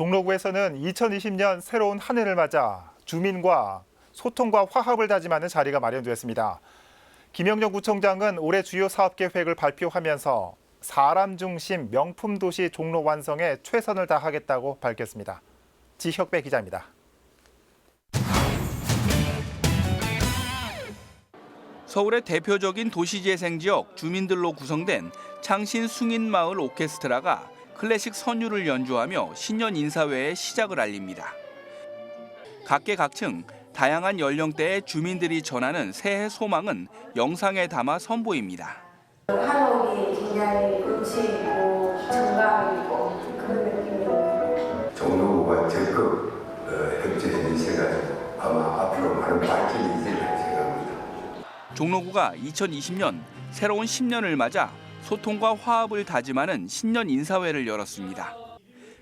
종로구에서는 2020년 새로운 한 해를 맞아 주민과 소통과 화합을 다짐하는 자리가 마련됐습니다. 김영정 구청장은 올해 주요 사업 계획을 발표하면서 사람 중심 명품 도시 종로 완성에 최선을 다하겠다고 밝혔습니다. 지혁배 기자입니다. 서울의 대표적인 도시재생 지역 주민들로 구성된 창신 숭인마을 오케스트라가 클래식 선율을 연주하며 신년 인사회의 시작을 알립니다. 각계각층 다양한 연령대의 주민들이 전하는 새해 소망은 영상에 담아 선보입니다. 한옥이 굉장히 운치 있고 정감이고 그런 느낌이에요. 종로구가 적극 어, 협조해 주셔가지고 아마 앞으로 많은 발전이 있을 생각합니다. 종로구가 2020년 새로운 10년을 맞아 소통과 화합을 다짐하는 신년 인사회를 열었습니다.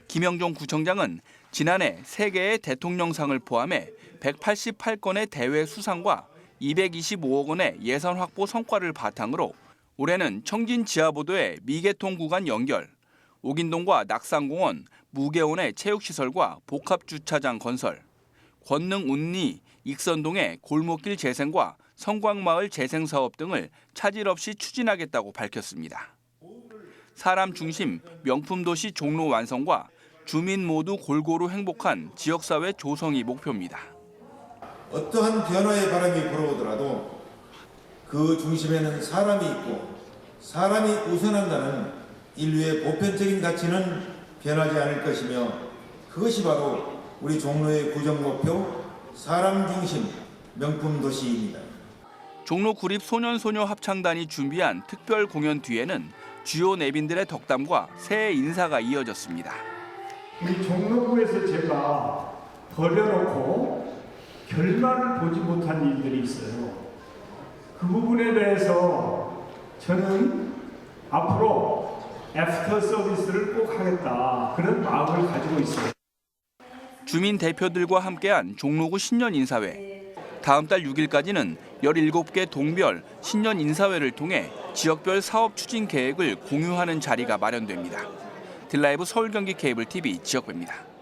김영종 구청장은 지난해 세계의 대통령상을 포함해 188건의 대회 수상과 225억 원의 예산 확보 성과를 바탕으로 올해는 청진 지하보도의 미개통 구간 연결, 옥인동과 낙산공원, 무개원의 체육시설과 복합주차장 건설, 권능 운리, 익선동의 골목길 재생과 성광마을 재생 사업 등을 차질 없이 추진하겠다고 밝혔습니다. 사람 중심 명품 도시 종로 완성과 주민 모두 골고루 행복한 지역사회 조성이 목표입니다. 어떠한 변화의 바람이 불어오더라도 그 중심에는 사람이 있고 사람이 우선한다는 인류의 보편적인 가치는 변하지 않을 것이며 그것이 바로 우리 종로의 구정 목표 사람 중심 명품 도시입니다. 종로 구립 소년소녀 합창단이 준비한 특별 공연 뒤에는 주요 내빈들의 덕담과 새해 인사가 이어졌습니다. 우리 종로구에서 제가 벌려놓고 결말을 보지 못한 일들이 있어요. 그 부분에 대해서 저는 앞으로 애프터 서비스를 꼭 하겠다 그런 마음을 가지고 있어요. 주민 대표들과 함께한 종로구 신년 인사회. 다음 달 6일까지는 17개 동별 신년 인사회를 통해 지역별 사업 추진 계획을 공유하는 자리가 마련됩니다. 딜라이브 서울 경기 케이블 TV 지역배입니다.